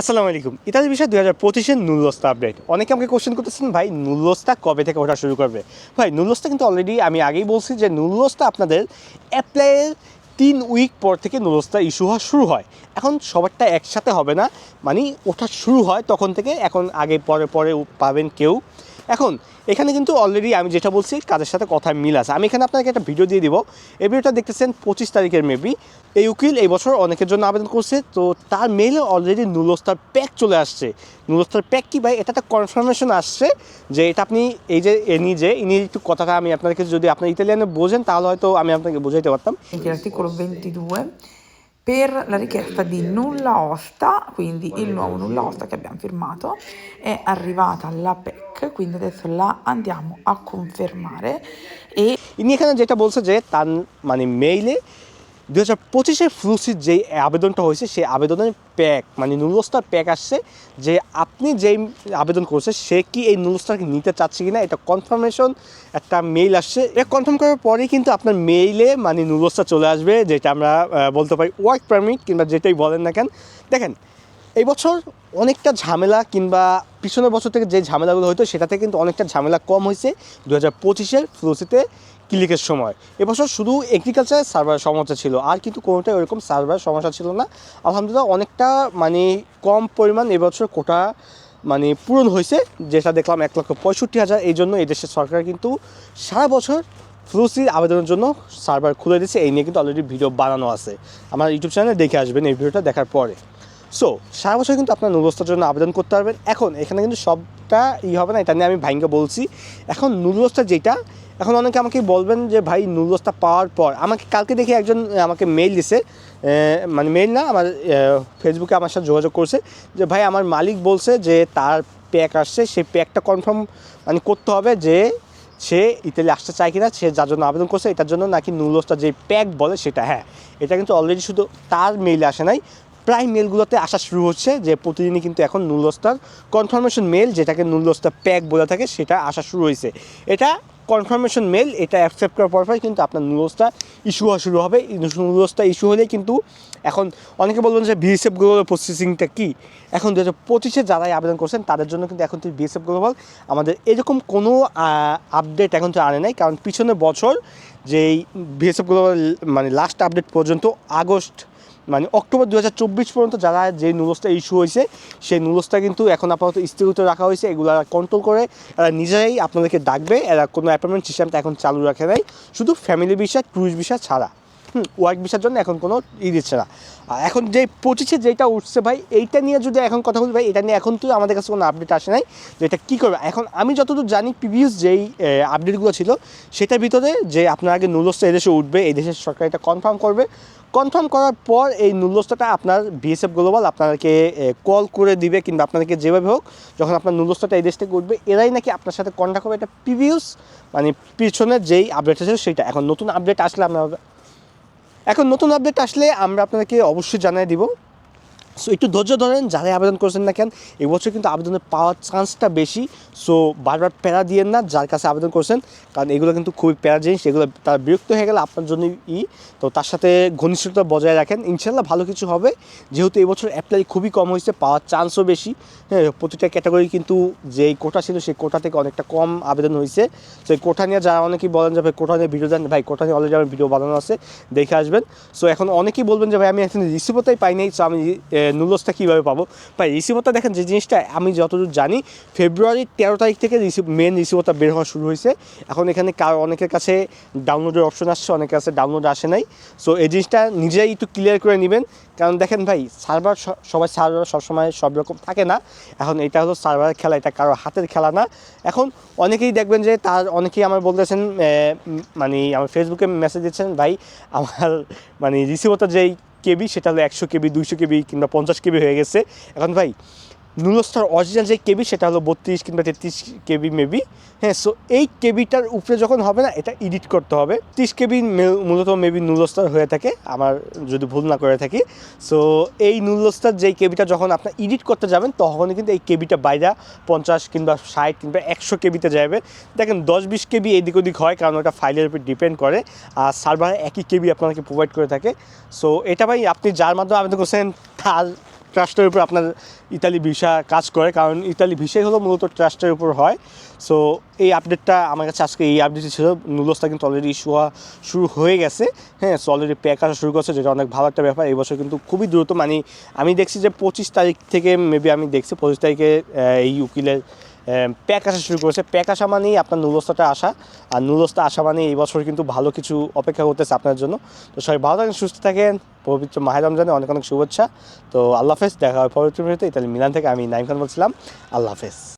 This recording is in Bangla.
আসসালামু আলাইকুম। ইতালি বিষয় দুই হাজার পঁচিশের নুলস্তা আপডেট। অনেকে আমাকে কোশ্চেন করতেছেন, ভাই, নুলস্তা কবে থেকে ওঠা শুরু করবে? ভাই নুল্লস্তা কিন্তু অলরেডি আমি আগেই বলছি যে নুল্লস্তা আপনাদের অ্যাপ্লাইয়ের তিন উইক পর থেকে নুলস্তা ইস্যু হওয়া শুরু হয়। এখন সবারটা একসাথে হবে না। মানে ওঠা শুরু হয় তখন থেকে। এখন আগে পরে পরে পাবেন কেউ। এখন, এখানে কিন্তু অলরেডি আমি যেটা বলছি, কাজের সাথে কথা মিল আছে। আমি এখানে আপনাকে একটা ভিডিও দিয়ে দিব। এই ভিডিওটা দেখতেছেন পঁচিশ তারিখের মেবি এই উকিল এই বছর অনেকের জন্য আবেদন করছে। তো তার মেলে অলরেডি নুলস্তার প্যাক চলে আসছে। নুলস্তার প্যাক কি ভাই? এটা একটা কনফার্মেশন আসছে যে এটা আপনি এই যে এনি যে ইনি একটু কথাটা আমি আপনাকে যদি আপনার ইতালিয়ানে বোঝেন, তাহলে হয়তো আমি আপনাকে বোঝাইতে পারতাম। L'articolo 22 per la richiesta di nulla osta, quindi il nuovo nulla osta che abbiamo firmato, è arrivata la PEC, quindi adesso la andiamo a confermare. E... Il mio canale è Bolsa Jet, Tan Mane Meile. দু হাজার পঁচিশে ফ্লুসির যেই আবেদনটা হয়েছে, সেই আবেদনের প্যাক মানে নুলস্তার প্যাক আসছে যে আপনি যেই আবেদন করছে, সে কি এই নুলস্তারকে নিতে চাচ্ছে কিনা এটা কনফার্মেশন একটা মেইল আসছে। এটা কনফার্ম করার পরেই কিন্তু আপনার মেইলে মানে নুলস্তা চলে আসবে, যেটা আমরা বলতে পারি ওয়ার্ক পারমিট কিংবা যেটাই বলেন না কেন। দেখেন এই বছর অনেকটা ঝামেলা কিংবা পিছনের বছর থেকে যে ঝামেলাগুলো হতো সেটাতে কিন্তু অনেকটা ঝামেলা কম হয়েছে। দু হাজার পঁচিশের ফ্লুসিতে ক্লিকের সময়। এবছর শুধু এগ্রিকালচার সার্ভার সমস্যা ছিল, আর কিন্তু কোনোটাই ওরকম সার্ভার সমস্যা ছিল না। আলহামদুলিল্লাহ অনেকটা মানে কম পরিমাণ এবছর কোটা মানে পূরণ হয়েছে, যেটা দেখলাম এক লক্ষ পঁয়ষট্টি হাজার। এই জন্য এই দেশের সরকার কিন্তু সারা বছর ফ্লুসির আবেদনের জন্য সার্ভার খুলে দিয়েছে। এই নিয়ে কিন্তু অলরেডি ভিডিও বানানো আছে। আমার ইউটিউব চ্যানেলে দেখে আসবেন এই ভিডিওটা দেখার পরে। সো সারা বছর কিন্তু আপনার নুলস্তার জন্য আবেদন করতে পারবেন। এখন এখানে কিন্তু সবটা ই হবে না, এটা নিয়ে আমি ভাইঙ্গা বলছি। এখন নুলস্তা যেটা, এখন অনেকে আমাকে বলবেন যে, ভাই নুলস্তা পাওয়ার পর। আমাকে কালকে দেখে একজন আমাকে মেইল দিছে মানে মেইল না, আমার ফেসবুকে আমার সাথে যোগাযোগ করছে যে, ভাই, আমার মালিক বলছে যে, তার প্যাক আসছে সেই প্যাকটা কনফার্ম মানে করতে হবে যে, সে ইতালি আসতে চায় কিনা, সে যার জন্য আবেদন করছে, এটার জন্য নাকি নুলসটা যে প্যাক বলে সেটা। হ্যাঁ এটা কিন্তু অলরেডি শুধু তার মেইলে আসে নাই প্রায় মেলগুলোতে আসা শুরু হচ্ছে, যে প্রতিদিনই কিন্তু এখন নুলস্তার কনফার্মেশন মেল যেটাকে নুলস্তা প্যাক বলে থাকে, সেটা আসা শুরু হয়েছে। এটা কনফার্মেশন মেল এটা অ্যাকসেপ্ট করার পর কিন্তু আপনার নুলসটা ইস্যু হওয়া শুরু হবে। নুলসটা ইস্যু হলে কিন্তু এখন অনেকে বলবেন যে বিএসএফ গ্লোবাল প্রসেসিংটা কী? এখন দু হাজার পঁচিশে যারাই আবেদন করছেন, তাদের জন্য কিন্তু এখন তো বিএসএফ গ্লোবাল আমাদের এরকম কোনো আপডেট এখন তো আনে নাই, কারণ পিছনের বছর যেই বিএসএফ গ্লোবাল মানে লাস্ট আপডেট পর্যন্ত আগস্ট মানে অক্টোবর দু হাজার চব্বিশ পর্যন্ত যারা যে নুলসটা ইস্যু হয়েছে, সেই নুলসটা কিন্তু এখন আপাতত স্থগিত রাখা হয়েছে। এগুলো কন্ট্রোল করে, এরা নিজেরাই আপনাদেরকে ডাকবে, এরা কোনো অ্যাপয়েন্টমেন্ট সিস্টেমটা এখন চালু রাখে নাই। শুধু ফ্যামিলি ভিসা ট্যুরিস্ট ভিসা ছাড়া। ওয়ার্ক ভিসার জন্য এখন কোনো ই দিচ্ছে না। আর এখন যে পঁচিশে যেটা উঠছে ভাই, এইটা নিয়ে যদি এখন কথা বলি ভাই, এটা নিয়ে এখন তো আমাদের কাছে কোনো আপডেট আসে নাই যে এটা কী করবে। এখন আমি যতদূর জানি প্রিভিয়াস যেই আপডেটগুলো ছিল, সেটার ভিতরে যে আপনার আগে নুলসটা এদেশে উঠবে, এই দেশের সরকার এটা কনফার্ম করবে। কনফার্ম করার পর এই নুলস্তাটা আপনার বিএসএফ গ্লোবাল আপনাদেরকে কল করে দিবে কিংবা আপনাদেরকে যেভাবে হোক, যখন আপনার নুলস্তাটা এই দেশ থেকে উঠবে, এরাই নাকি আপনার সাথে কন্ট্যাক্ট হবে এটা প্রিভিয়াস মানে পিছনের যেই আপডেট আছে সেটা। এখন নতুন আপডেট আসলে আমরা এখন নতুন আপডেট আসলে আমরা আপনাদেরকে অবশ্যই জানিয়ে দিব। সো একটু ধৈর্য ধরেন, যারাই আবেদন করেছেন না কেন এবছর কিন্তু আবেদনের পাওয়ার চান্সটা বেশি। সো বারবার প্যারা দিয়েন না, যার কাছে আবেদন করছেন, কারণ এগুলো কিন্তু খুবই প্যারা জিনিস, এগুলো তার বিরক্ত হয়ে গেলে আপনার জন্য ই। তো তার সাথে ঘনিষ্ঠতা বজায় রাখেন। ইনশাল্লাহ ভালো কিছু হবে। যেহেতু এবছর অ্যাপ্লাই খুবই কম হয়েছে, পাওয়ার চান্সও বেশি। হ্যাঁ প্রতিটা ক্যাটাগরি কিন্তু যেই কোটা ছিল, সেই কোটা থেকে অনেকটা কম আবেদন হয়েছে। তো এই কোটা নিয়ে যারা অনেকেই বলেন যে, ভাই কোটা নিয়ে ভিডিও দেন, ভাই কোটা নিয়ে অলরেডি আমার ভিডিও বানানো আছে, দেখে আসবেন। সো এখন অনেকেই বলবেন যে, ভাই, আমি এখন রিসিভতাই পাই নাই সো আমি নুলসটা কীভাবে পাবো? ভাই রিসিভতা দেখেন যে জিনিসটা আমি যতদূর জানি, ফেব্রুয়ারি তেরো তারিখ থেকে রিসিভ মেন রিসিভতা বের হওয়া শুরু হয়েছে। এখন এখানে কার, অনেকের কাছে ডাউনলোডের অপশন আসছে, অনেকের কাছে ডাউনলোড আসে নাই। সো এই জিনিসটা নিজেই একটু ক্লিয়ার করে নেবেন। কারণ দেখেন ভাই সার্ভার সবাই সার্ভার সবসময় সব রকম থাকে না। এখন এটা হলো সার্ভারের খেলা, এটা কারও হাতের খেলা না। এখন অনেকেই দেখবেন যে তার, অনেকেই আমার বলতেছেন মানে আমার ফেসবুকে মেসেজ দিচ্ছেন, ভাই, আমার মানে রিসিভতা যেই কেবি সেটা হলো একশো কেবি দুইশো কেবি কিংবা পঞ্চাশ কেবি হয়ে গেছে। এখন ভাই নুলস্টার অরিজিনাল যে কেবি, সেটা হলো বত্রিশ কিংবা তেত্রিশ কেবি মেবি হ্যাঁ সো এই কেবিটার উপরে যখন হবে না, এটা এডিট করতে হবে। ত্রিশ কেবি মূলত মেবি নুলস্টার হয়ে থাকে, আমার যদি ভুল না করে থাকি। সো এই নুলস্টার যেই কেবিটা যখন আপনার এডিট করতে যাবেন, তখনই কিন্তু এই কেবিটা বাইরে পঞ্চাশ কিংবা ষাট কিংবা একশো কেবিতে যাবে। দেখেন, দশ বিশ কেবি এদিক ওদিক হয়, কারণ ওটা ফাইলের উপর ডিপেন্ড করে, আর সার্ভার একই কেবি আপনাকে প্রোভাইড করে থাকে। সো এটা ভাই, আপনি যার মাধ্যমে আবেদন করছেন, তার ট্রাস্টের উপর আপনার ইতালি ভিসা কাজ করে, কারণ ইতালি ভিসাই হলো মূলত ট্রাস্টের উপর হয়। সো এই আপডেটটা আমার কাছে আজকে এই আপডেটটি ছিল। নুডলসটা কিন্তু অলরেডি ইস্যু হওয়া শুরু হয়ে গেছে। হ্যাঁ সো অলরেডি প্যাক আসা শুরু করছে, যেটা অনেক ভালো একটা ব্যাপার। এই বছর কিন্তু খুবই দ্রুত মানে আমি দেখছি যে পঁচিশ তারিখ থেকে মেবি আমি দেখছি, পঁচিশ তারিখে এই উকিলের প্যাক আসা শুরু করেছে। প্যাক আসা মানেই আপনার নুলস্তাটা আসা। আর নুলস্তা আসা মানে এই বছর কিন্তু ভালো কিছু অপেক্ষা করতেছে আপনার জন্য। তো সবাই ভালো থাকেন, সুস্থ থাকেন। পবিত্র মাহের রমজানে অনেক অনেক শুভেচ্ছা। তো আল্লাহ হাফেজ, দেখা হয় পবিত্র ইতালি মিলান থেকে আমি নাইম খান বলছিলাম। আল্লাহ হাফেজ।